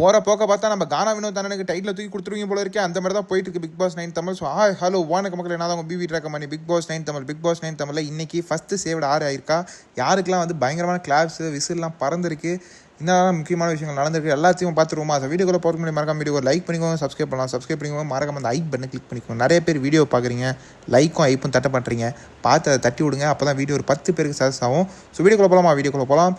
போகிற போக்க பார்த்தா நம்ம கானா வினோத் அண்ணனுக்கு டைட்டில் தூக்கி கொடுத்துருவீங்க போல இருக்கே. அந்த மாதிரி தான் போயிட்டு இருக்கு Bigg Boss nine Tamil so ah hello வானக்க மக்கள் என்ன உங்கள் பிவி ட்ராக் பண்ணி Bigg Boss nine Tamil Bigg Boss nine தமிழில் இன்றைக்கி ஃபஸ்ட்டு சேவ்டு ஆறு ஆயிருக்கா? யாருக்கெல்லாம் வந்து பயங்கரமான கிளாப்ஸு விசில்லாம் பறந்துருக்கு? இந்த முக்கியமான விஷயங்கள் நடந்திருக்கு. எல்லாத்தையும் பார்த்துருவோமா? அந்த வீடியோக்குள்ள போகிற முடியும் மறக்காம வீடியோ லைக் பண்ணிக்கோங்க சப்ஸ்கிரைப் பண்ணலாம். சப்ஸ்கிரைப் பண்ணிக்கோங்க மறக்காம அந்த ஐக் பண்ணி கிளிக் பண்ணிக்கோங்க. நிறைய பேர் வீடியோ பார்க்குறீங்க. லைக்கும் ஐப்பும் தட்ட பண்ணுறீங்க பார்த்து அதை தட்டி விடுங்க. அப்போ தான் வீடியோ ஒரு பத்து பேருக்கு சஜஸ் ஆகும். ஸோ வீடியோக்குள்ள போகலாமா வீடியோக்குள்ள போகலாம்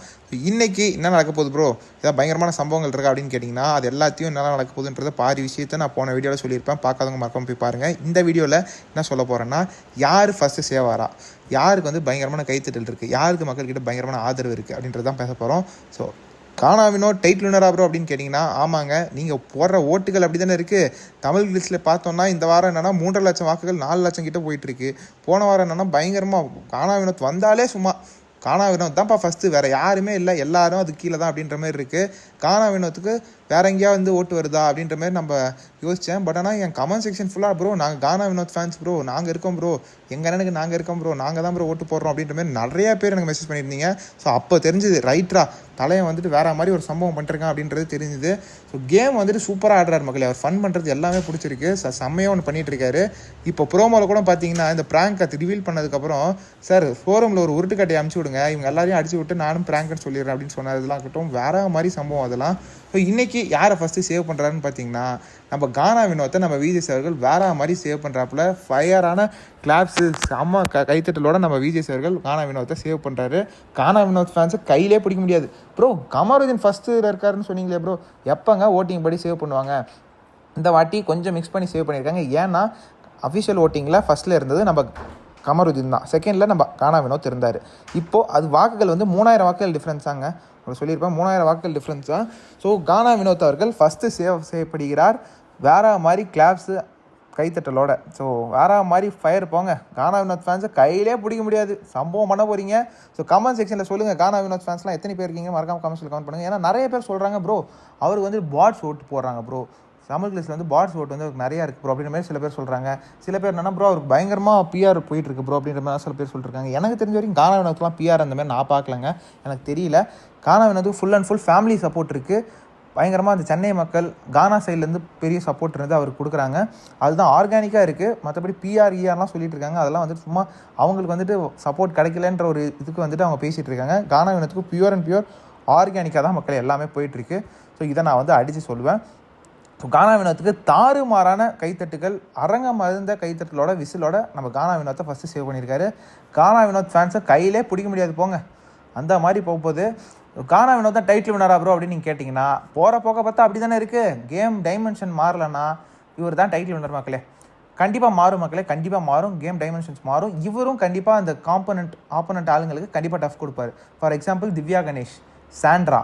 இன்றைக்கி என்ன நடக்க போகுது ப்ரோ ஏதாவது பயங்கரமான சம்பவங்கள் இருக்கா அப்படின்னு கேட்டிங்கன்னா அது எல்லாத்தையும் என்ன நடக்க போகுதுன்றத பாதி விஷயத்தை நான் போன வீடியோவில் சொல்லியிருப்பேன். பார்க்காதவங்க மறக்காம போய் பாருங்கள் இந்த வீடியோவில் என்ன சொல்ல போகிறேன்னா யார் ஃபஸ்ட்டு சேவாரா? யாருக்கு வந்து பயங்கரமான கைத்தட்டல் இருக்குது யாருக்கு மக்கள்கிட்ட பயங்கரமான ஆதரவு இருக்குது அப்படின்றது தான் பேச போகிறோம் ஸோ காணாவினோ டைட்டில் வினரா ப்ரோ அப்படின்னு கேட்டிங்கன்னா ஆமாங்க நீங்கள் போடுற ஓட்டுகள் அப்படி தானே இருக்குது தமிழ் லிஸ்ட்டில் பார்த்தோம்னா இந்த வாரம் என்னென்னா மூன்றரை லட்சம் வாக்குகள் நாலு லட்சம் கிட்ட போயிட்டுருக்கு போன வாரம் என்னென்னா பயங்கரமாக காணா வினோத் வந்தாலே சும்மா காணா வினோத் தான்ப்பா ஃபஸ்ட்டு வேறு யாருமே இல்லை எல்லாரும் அது கீழே தான் அப்படின்ற மாதிரி இருக்குது காணா வினோத்துக்கு வேற எங்கேயா வந்து ஓட்டு வருதா அப்படின்ற மாதிரி நம்ம யோசித்தேன் பட் ஆனால் என் கமெண்ட் செக்ஷன் ஃபுல்லாக ப்ரோ நாங்கள் கானா வினோத் ஃபேன்ஸ் ப்ரோ நாங்கள் இருக்கோம் ப்ரோ எங்கள் அண்ணனுக்கு நாங்கள் இருக்கோம் ப்ரோ நாங்கள் தான் ப்ரோ ஓட்டு போடுறோம் அப்படின்ற மாதிரி நிறைய பேர் எனக்கு மெசேஜ் பண்ணியிருந்தீங்க. ஸோ அப்போ தெரிஞ்சுது ரைட்ரா தலையை வந்துட்டு வேற மாதிரி ஒரு சம்பவம் பண்ணிருக்கான் அப்படின்றது தெரிஞ்சுது. ஸோ கேம் வந்துட்டு சூப்பராக ஆடுறாரு மக்களே. அவர் ஃபன் பண்ணுறது எல்லாமே பிடிச்சிருக்கு. ச செம்மையாக ஒன்று பண்ணிகிட்டு இருக்காரு இப்போ ப்ரோமோவில் கூட பார்த்தீங்கன்னா இந்த ப்ராங்க் அது ரிவீல் பண்ணதுக்கப்புறம் சார் ஃபோரமில் ஒரு உருட்டுக்கட்டையை அமுச்சு விடுங்க. இவங்க எல்லாரையும் அடிச்சு விட்டு நானும் ப்ராங்க்னு சொல்லிடுறேன் அப்படின்னு சொன்னதெல்லாம் இருக்கட்டும். வேற மாதிரி சம்பவம் அதெல்லாம். ஸோ இன்றைக்கி யாரை ஃபஸ்ட்டு சேவ் பண்ணுறாருன்னு பார்த்தீங்கன்னா நம்ம கானா வினோத்தை நம்ம விஜய் சார்கள் வேற மாதிரி சேவ் பண்ணுறாப்புல ஃபயரான கிளாப்ஸு செம்ம க கைத்தட்டலோட நம்ம விஜய் சார்கள் கானா வினோத்தை சேவ் பண்ணுறாரு கானா வினோத் ஃபேன்ஸை கையிலே பிடிக்க முடியாது. ப்ரோ கமருதீன் ஃபஸ்ட்டு இருக்காருன்னு சொன்னீங்களே ப்ரோ எப்போங்க ஓட்டிங் படி சேவ் பண்ணுவாங்க? இந்த வாட்டி கொஞ்சம் மிக்ஸ் பண்ணி சேவ் பண்ணியிருக்காங்க. ஏன்னா அஃபிஷியல் ஓட்டிங்கில் ஃபஸ்ட்டில் இருந்தது நம்ம கமருதீன் தான். செகண்டில் நம்ம கானா வினோத் இருந்தார். இப்போது அது வாக்குகள் வந்து மூணாயிரம் வாக்குகள் டிஃப்ரென்ஸாங்க உங்களுக்கு சொல்லியிருப்பேன். மூணாயிரம் வாக்குகள் தான் ஸோ கானா வினோத் அவர்கள் ஃபஸ்ட்டு சேவ் செய்யப்படுகிறார். வேற மாதிரி கிளாப்ஸு கைத்தட்டலோட. ஸோ வேற மாதிரி ஃபயர் போங்க. கானா வினோத் ஃபேன்ஸை கையிலே பிடிக்க முடியாது. சம்பவம் பண்ண போகிறீங்க ஸோ கமெண்ட் செக்ஷனில் சொல்லுங்கள் கானா வினோத் ஃபேன்ஸ்லாம் எத்தனை பேர் இருக்கீங்க மறக்காம கமெண்ட்ஸில் கமெண்ட் பண்ணுங்கள் ஏன்னா நிறைய பேர் சொல்கிறாங்க ப்ரோ அவருக்கு வந்து பாட்ஸ் ஓட்டு போடுறாங்க ப்ரோ தமிழ் லிஸ்ட்டில் வந்து பாட்ஸ் ஓட்டு வந்து அவருக்கு நிறையா இருக்குது ப்ரோ அப்படின்ற மாதிரி சில பேர் சொல்கிறாங்க சில பேர் என்னன்னா ப்ரோ அவருக்கு பயங்கரமாக பிஆர் போயிட்டுருக்கு ப்ரோ அப்படின்ற மாதிரி சில பேர் சொல்லிருக்காங்க. எனக்கு தெரிஞ்ச வரைக்கும் கானா வினோத்லாம் பிஆர் அந்த மாதிரி நான் பார்க்கலங்க. எனக்கு தெரியல. Gana வினோத்துக்கு full and full family support இருக்குது பயங்கரமாக அந்த சென்னை மக்கள் கானா சைட்லேருந்து பெரிய சப்போர்ட் இருந்து அவருக்கு கொடுக்குறாங்க. அதுதான் ஆர்கானிக்காக இருக்குது மற்றபடி பிஆர் இஆர்லாம் சொல்லிட்டு இருக்காங்க. அதெல்லாம் வந்துட்டு சும்மா அவங்களுக்கு வந்துட்டு சப்போர்ட் கிடைக்கலன்ற ஒரு இதுக்கு வந்துட்டு அவங்க பேசிகிட்டு இருக்காங்க. கானா வினத்துக்கு பியூர் அண்ட் பியூர் ஆர்கானிக்காக தான் மக்கள் எல்லாமே போயிட்டுருக்கு ஸோ இதை நான் வந்து அடித்து சொல்லுவேன். ஸோ கானா வினோத்துக்கு தாறுமாறான கைத்தட்டுகள் அரங்க மருந்த கைத்தட்டலோட விசிலோட நம்ம கானா வினோத்தை ஃபஸ்ட்டு சேவ் பண்ணியிருக்காரு. கானா வினோத் ஃபேன்ஸை கையிலே பிடிக்க முடியாது போங்க. அந்த மாதிரி போகும்போது கானா வினோத் தான் டைட்டில் வினரா ப்ரோ அப்படின்னு நீங்கள் கேட்டிங்கன்னா போகிற போக பார்த்தா அப்படி தானே இருக்குது கேம் டைமென்ஷன் மாறலன்னா இவர் தான் டைட்டில் வினர் மக்களே. கண்டிப்பாக மாறும் மக்களே கண்டிப்பாக மாறும். கேம் டைமென்ஷன்ஸ் மாறும். இவரும் கண்டிப்பாக அந்த காம்பனண்ட் ஆப்போனண்ட் ஆளுங்களுக்கு கண்டிப்பாக டஃப் கொடுப்பார். For example Divya Ganesh Sandra.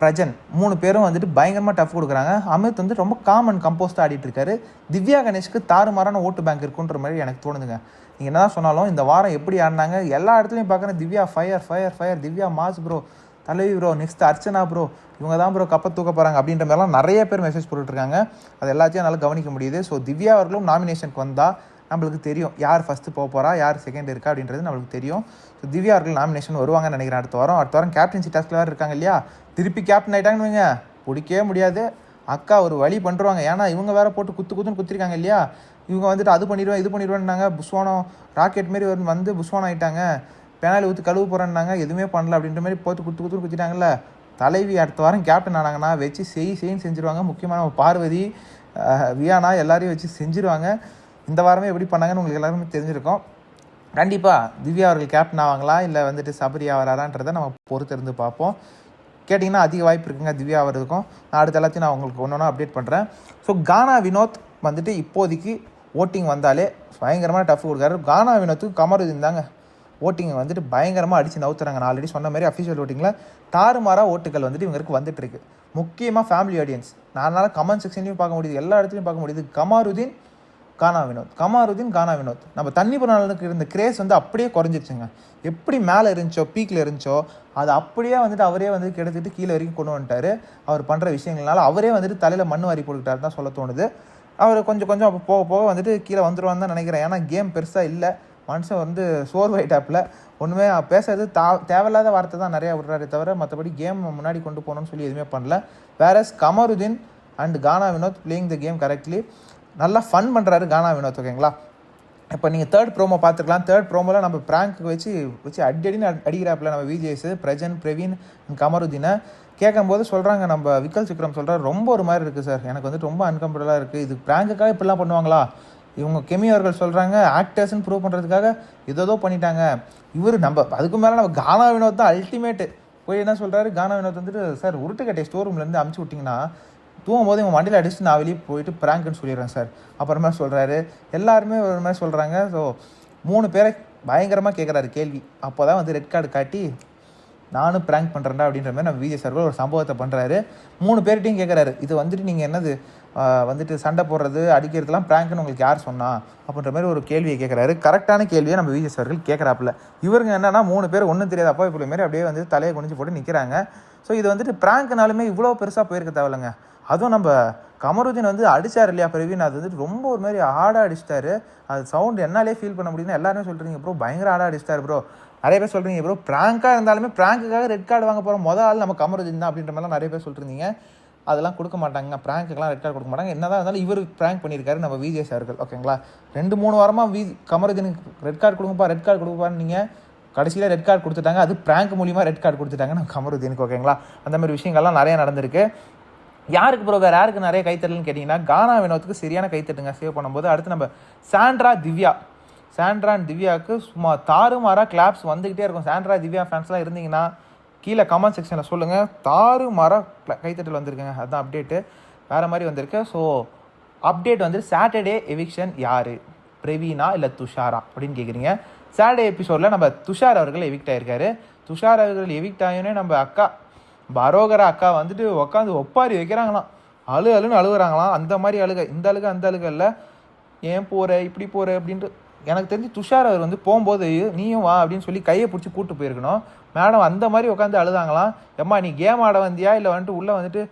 Prajan மூணு பேரும் வந்துட்டு பயங்கரமாக டஃப் கொடுக்குறாங்க. அமித் வந்து ரொம்ப காமன் கம்போஸ்டாக ஆடிட்டு இருக்காரு திவ்யா கணேஷ்க்கு தாறுமாறான ஓட்டு பேங்க் இருக்குன்ற மாதிரி எனக்கு தோணுதுங்க. நீங்கள் என்ன சொன்னாலும் இந்த வாரம் எப்படி ஆடினாங்க எல்லா இடத்துலையும் பார்க்குறேன். Divya fire fire fire Divya mass bro தலைவி ப்ரோ நெக்ஸ்ட் அர்ச்சனா ப்ரோ இவங்க தான் ப்ரோ கப்பை தூக்க போகிறாங்க அப்படின்ற மாதிரிலாம் நிறைய பேர் மெசேஜ் போட்டுட்ருக்காங்க. அது எல்லாத்தையும் என்னால் கவனிக்க முடியுது. ஸோ திவ்யா அவர்களும் நாமினேஷனுக்கு வந்தால் நம்மளுக்கு தெரியும் யார் ஃபஸ்ட்டு போக போகிறா யார் செகண்ட் இருக்கா அப்படின்றது நம்மளுக்கு தெரியும். ஸோ திவ்யா அவர்கள் நாமினேஷன் வருவாங்கன்னு நினைக்கிறேன் அடுத்த வாரம். அடுத்த வாரம் கேப்டன்சி டாஸ்க்கில் வேறு இருக்காங்க இல்லையா? திருப்பி கேப்டன் ஆகிட்டாங்கன்னு வைங்க. பிடிக்கவே முடியாது. அக்கா ஒரு வழி பண்ணுறாங்க ஏன்னா இவங்க வேற போட்டு குத்து குத்துன்னு குத்திருக்காங்க இல்லையா? இவங்க வந்துட்டு அது பண்ணிடுவேன் இது பண்ணிடுவேன்னாங்க. புஸ்வானம் ராக்கெட் மாரி வந்து- புஷ்வானம் புஸ்வானம் ஆயிட்டாங்க. பெனாலி ஊற்றி கழுவு போகிறேன்னாங்க எதுவுமே பண்ணல அப்படின்ற மாதிரி போட்டு குத்து குத்துன்னு குத்திட்டாங்கல்ல. தலைவி அடுத்த வாரம் கேப்டன் ஆனாங்கன்னா வச்சு செய் செய்ன்னு செஞ்சுருவாங்க. முக்கியமான பார்வதி வியானா எல்லாரையும் வச்சு செஞ்சுருவாங்க. இந்த வாரமே எப்படி பண்ணாங்கன்னு உங்களுக்கு எல்லாருமே தெரிஞ்சிருக்கோம். கண்டிப்பாக திவ்யா அவர்கள் கேப்டன் ஆவாங்களா? இல்லை வந்துட்டு சபரி ஆகிறாரான்றதை நம்ம பொறுத்து இருந்து பார்ப்போம். கேட்டிங்கன்னா அதிக வாய்ப்பு இருக்குங்க திவ்யா வர்றதுக்கும் நான் அடுத்த எல்லாத்தையும் நான் உங்களுக்கு ஒன்று ஒன்றா அப்டேட் பண்ணுறேன் ஸோ கானா வினோத் வந்துட்டு இப்போதைக்கு ஓட்டிங் வந்தாலே பயங்கரமாக டஃப் கொடுக்காரு. கானா வினோத்துக்கு கமருதீன் தாங்க ஓட்டிங் வந்துட்டு பயங்கரமாக அடித்து நவுத்துறாங்க. நான் ஆல்ரெடி சொன்ன மாதிரி அஃபிஷியல் ஓட்டிங்கில் தாறுமாறாக ஓட்டுகள் வந்துட்டு இவங்களுக்கு வந்துட்டுருக்கு முக்கியமாக ஃபேமிலி ஆடியன்ஸ் நானால கமெண்ட் செக்ஷன்லையும் பார்க்க முடியுது எல்லா இடத்துலையும் பார்க்க முடியுது. கமாருதீன் கானா வினோத் கமாருதீன் கானா வினோத். நம்ம தண்ணி புறானுக்கு இருந்த கிரேஸ் வந்து அப்படியே குறைஞ்சிருச்சுங்க. எப்படி மேலே இருந்துச்சோ பீக்கில் இருந்துச்சோ அது அப்படியே வந்துட்டு அவரே வந்து கெடுத்துட்டு கீழே வரைக்கும் கொண்டு வந்துட்டாரு. அவர் பண்ணுற விஷயங்கள்னால அவரே வந்துட்டு தலையில் மண் வாரி போட்டுக்கிட்டாரு தான் சொல்ல தோணுது. அவர் கொஞ்சம் கொஞ்சம் அப்போ போக போக வந்துட்டு கீழே வந்துருவான்னு தான் நினைக்கிறேன். ஏன்னா கேம் பெருசாக இல்லை. மனுஷன் வந்து சோர்வாயிட்டாப்பில். ஒன்றுமே பேசுறது தா தேவையில்லாத வார்த்தை தான் நிறையா விடுறாரு தவிர மற்றபடி கேம் முன்னாடி கொண்டு போகணும்னு சொல்லி எதுவுமே பண்ணல. Whereas Kamaruddin and Gana Vinod playing the game correctly நல்லா ஃபன் பண்ணுறாரு கானா வினோத் ஓகேங்களா இப்போ நீங்கள் தேர்ட் ப்ரோமோ பார்த்துக்கலாம். தேர்ட் ப்ரோமோவில் நம்ம ப்ராங்க் வச்சு வச்சு அடி அடின்னு அடி- நம்ம விஜேஸ் பிரஜன் பிரவீன் கமருதீனை கேட்கும்போது சொல்கிறாங்க நம்ம விக்கல் சிக்ரம் சொல்கிறார் ரொம்ப ஒரு மாதிரி இருக்குது சார் எனக்கு வந்துட்டு ரொம்ப அன்கம்ஃபர்டபுளாக இருக்குது இது பிராங்குக்காக இப்படிலாம் பண்ணுவாங்களா? இவங்க கெமி அவர்கள் சொல்கிறாங்க ஆக்டர்ஸ்னு ப்ரூவ் பண்ணுறதுக்காக ஏதோ பண்ணிட்டாங்க. இவர் நம்ம அதுக்கு மேலே நம்ம கானா வினோத் தான் அல்டிமேட்டு போய் என்ன சொல்கிறாரு கானா வினோத் வந்துட்டு சார் உருட்டுக்கட்டை ஸ்டோர் ரூம்லேருந்து அமுச்சு விட்டிங்கன்னா தூங்கும் போது இவன் வண்டியில் அடிச்சுட்டு நான் வெளியே போயிட்டு ப்ராங்க்னு சொல்லிடுறேன் சார் அப்புறமா சொல்கிறாரு எல்லாருமே ஒரு மாதிரி சொல்கிறாங்க ஸோ மூணு பேரை பயங்கரமாக கேட்குறாரு கேள்வி. அப்போ தான் வந்து ரெட் கார்டு காட்டி நானும் ப்ராங்க் பண்ணுறேன்டா அப்படின்ற மாதிரி நம்ம விஜய் சார் ஒரு சம்பவத்தை பண்ணுறாரு மூணு பேர்கிட்டையும் கேட்குறாரு இது வந்துட்டு நீங்கள் என்னது? வந்துட்டு சண்டை போடுறது அடிக்கிறதுலாம் ப்ராங்க்னு உங்களுக்கு யார் சொன்னா? அப்படின்ற மாதிரி ஒரு கேள்வியை கேட்குறாரு கரெக்டான கேள்வியை நம்ம விஜய் சார்கள் கேட்குறாப்புல இவருங்க என்னன்னா மூணு பேர் ஒன்றும் தெரியாத அப்பா இப்படி மாரி அப்படியே வந்து தலையை குனிஞ்சு போட்டு நிற்கிறாங்க ஸோ இது வந்துட்டு ப்ராங்க்னாலுமே இவ்வளோ பெருசாக போயிருக்க தேவையில்லைங்க. அதுவும் நம்ம கமருதீன் வந்து அடிச்சார் இல்லையா பிரவீன்? அது வந்துட்டு ரொம்ப ஒரு மாதிரி ஆட அடிச்சிட்டாரு. அது சவுண்ட் என்னாலே ஃபீல் பண்ண முடியுதுன்னு எல்லாருமே சொல்கிறீங்க ப்ரோ பயங்கர ஆட அடிச்சிட்டார் ப்ரோ நிறைய பேர் சொல்கிறீங்க ப்ரோ ப்ராங்காக இருந்தாலுமே ப்ராங்க்குக்காக ரெட் கார்டு வாங்க போகிற முதல் ஆள் நம்ம கமருதீன் தான் அப்படின்ற மாதிரிலாம் நிறைய பேர் சொல்லிருந்தீங்க அதெல்லாம் கொடுக்க மாட்டாங்க. ப்ராங்க்குலாம் ரெட் கார்டு கொடுக்க மாட்டாங்க. என்னதான் இருந்தாலும் இவர் ப்ராங்க் பண்ணியிருக்காரு நம்ம விஜய் சார்கள் ஓகேங்களா ரெண்டு மூணு வாரமாக வி கமருதீனுக்கு ரெட் கார்டு கொடுங்கப்பா ரெட் கார்டு கொடுப்பான்னு நீங்கள் கடைசியில் ரெட் கார்டு கொடுத்துட்டாங்க. அது ப்ராங்க் மூலியமாக ரெட் கார்டு கொடுத்துட்டாங்க நம்ம கமருதீனுக்கு ஓகேங்களா அந்த மாதிரி விஷயங்கள்லாம் நிறைய நடந்திருக்கு. யாருக்கு ப்ரோ வேறு யாருக்கு நிறைய கைத்தட்டல்னு கேட்டிங்கன்னா கானா வினோத்துக்கு சரியான கைத்தட்டுங்க சேவ் பண்ணும்போது அடுத்து நம்ம சாண்ட்ரா திவ்யா. சாண்ட்ரா அண்ட் திவ்யாவுக்கு சும்மா தாறுமாறாக கிளாப்ஸ் வந்துக்கிட்டே இருக்கும். சாண்ட்ரா திவ்யா ஃபேன்ஸ்லாம் இருந்தீங்கன்னா கீழே கமெண்ட் செக்ஷனில் சொல்லுங்கள் தாறுமாறாக கைத்தட்டல் வந்திருக்குங்க. அதுதான் அப்டேட்டு வேறு மாதிரி வந்திருக்கு. ஸோ அப்டேட் வந்து சாட்டர்டே எவிக்ஷன் யார்? பிரவீனா இல்லை துஷாரா? அப்படின்னு கேட்குறீங்க சாட்டர்டே எபிசோடில் நம்ம துஷார் அவர்கள் எவிக்ட் ஆயிருக்காரு. துஷார் அவர்கள் எவிக்ட் ஆகியோன்னே நம்ம அக்கா பரோகரா அக்கா வந்துட்டு உட்காந்து ஒப்பாரி வைக்கிறாங்களாம். அழு அழுன்னு அழுகுறாங்களாம். அந்த மாதிரி அழுக இந்த அழுக அந்த அழுக இல்லை. ஏன் போகிற இப்படி போகிற அப்படின்ட்டு. எனக்கு தெரிஞ்சு துஷார் அவர் வந்து போகும்போது நீயும் வா அப்படின்னு சொல்லி கையை பிடிச்சி கூப்பிட்டு போயிருக்கணும். மேடம் அந்த மாதிரி உட்காந்து அழுதாங்களாம். எம்மா நீ கேம் ஆட வந்தியா? இல்லை வந்துட்டு உள்ளே வந்துட்டு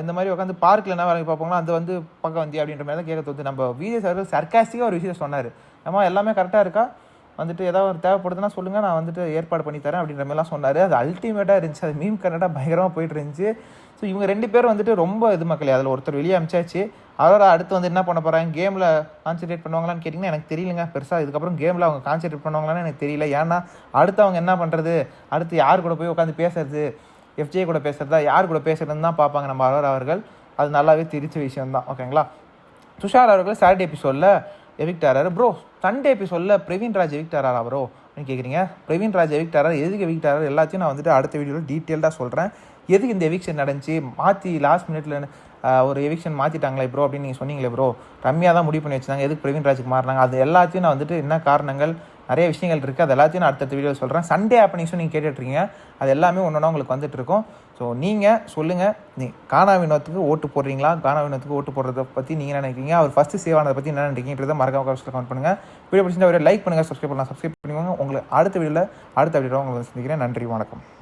இந்த மாதிரி உட்காந்து பார்க்கில் என்ன வேலைக்கு பார்ப்போங்களா? அது வந்து பக்கம் வந்தியா? அப்படின்ற மாதிரி தான் கேட்க தோணுது. நம்ம விஜய் சார் சர்க்காஸ்டிக்காக ஒரு விஷயம் சொன்னார். ஏம்மா எல்லாமே கரெக்டாக இருக்கா? வந்துட்டு ஏதாவது ஒரு தேவைப்படுதுன்னா சொல்லுங்கள் நான் வந்துட்டு ஏற்பாடு பண்ணி தரேன் அப்படின்ற மாதிரிலாம் சொன்னார். அது அல்டிமேட்டாக இருந்துச்சு. அது மீம் கன்னடா பயங்கரமாக போயிட்டு இருந்துச்சு. ஸோ இவங்க ரெண்டு பேரும் வந்துட்டு ரொம்ப இது மக்களே அதில் ஒருத்தர் வெளியே அமிச்சாச்சு. அதோட அடுத்து வந்து என்ன பண்ண போகிறாங்க கேமில் கான்சென்ட்ரேட் பண்ணுவாங்களான்னு கேட்டிங்கன்னா எனக்கு தெரியலங்க. பெருசாக இதுக்கப்புறம் கேமில் அவங்க கான்சென்ட்ரேட் பண்ணுவாங்களான்னு எனக்கு தெரியல. ஏன்னா அடுத்து அவங்க என்ன பண்ணுறது அடுத்து யார் கூட போய் உட்காந்து பேசுறது? எஃப்ஜே கூட பேசுறதா? யார் கூட பேசுகிறதுன்னு தான் பார்ப்பாங்க நம்ம அரோரா அவர்கள். அது நல்லாவே தெரிச்ச விஷயம் தான் ஓகேங்களா துஷார் அவர்கள் சாட்டர்டே எபிசோடில் எவிக்ட் ஆறாரு. ப்ரோ சண்டே எபிசோடில் பிரவீன் ராஜ் எவிக்ட் ஆறாரா அப்படின்னு கேட்குறீங்க பிரவீன் ராஜ் எவிக்ட் எதுக்கு எவிக்ட் எல்லாத்தையும் நான் வந்துட்டு அடுத்த வீடியோவில் டீட்டெயில்டாக சொல்கிறேன் எதுக்கு இந்த எவிக்ஷன் நடந்துச்சு? மாற்றி லாஸ்ட் மினிட்ல ஒரு எவிக்ஷன் மாற்றிட்டாங்களே ப்ரோ அப்படின்னு நீங்கள் சொன்னீங்களே ப்ரோ ரம்யா தான் முடிவு பண்ணி வச்சிருந்தாங்க. எதுக்கு பிரவீன் ராஜுக்கு மாறினாங்க? அது எல்லாத்தையும் நான் வந்துட்டு என்ன காரணங்கள் நிறைய விஷயங்கள் இருக்குது அது எல்லாத்தையும் நான் அடுத்தடுத்த வீடியோ சொல்கிறேன் சண்டே ஆப்பனிங்ஸும் நீங்கள் கேட்டுட்ருக்கீங்க. அது எல்லாமே ஒன்று ஒன்றா உங்களுக்கு வந்துட்டு இருக்கும் ஸோ நீங்கள் சொல்லுங்கள் நீ கானா வினோத்துக்கு ஓட்டு போடுறீங்களா? கானா வினோத்துக்கு ஓட்டு போடுறத பற்றி நீங்கள் என்ன நினைக்கிறீங்க? அவர் ஃபஸ்ட்டு சேவ் ஆனதை பற்றி என்ன நினைக்கிறீங்கிறத மறக்காம கமெண்ட்ஸில் கமெண்ட் பண்ணுங்கள் வீடியோ பிடிச்சிருந்தா ஒரு லைக் பண்ணுங்கள் சப்ஸ்கிரைப் பண்ணலாம். சப்ஸ்கிரைப் பண்ணுவாங்க உங்களுக்கு அடுத்த வீடியோவில் அடுத்த வீடியோவில் உங்களுக்கு சந்திக்கிறேன். நன்றி வணக்கம்.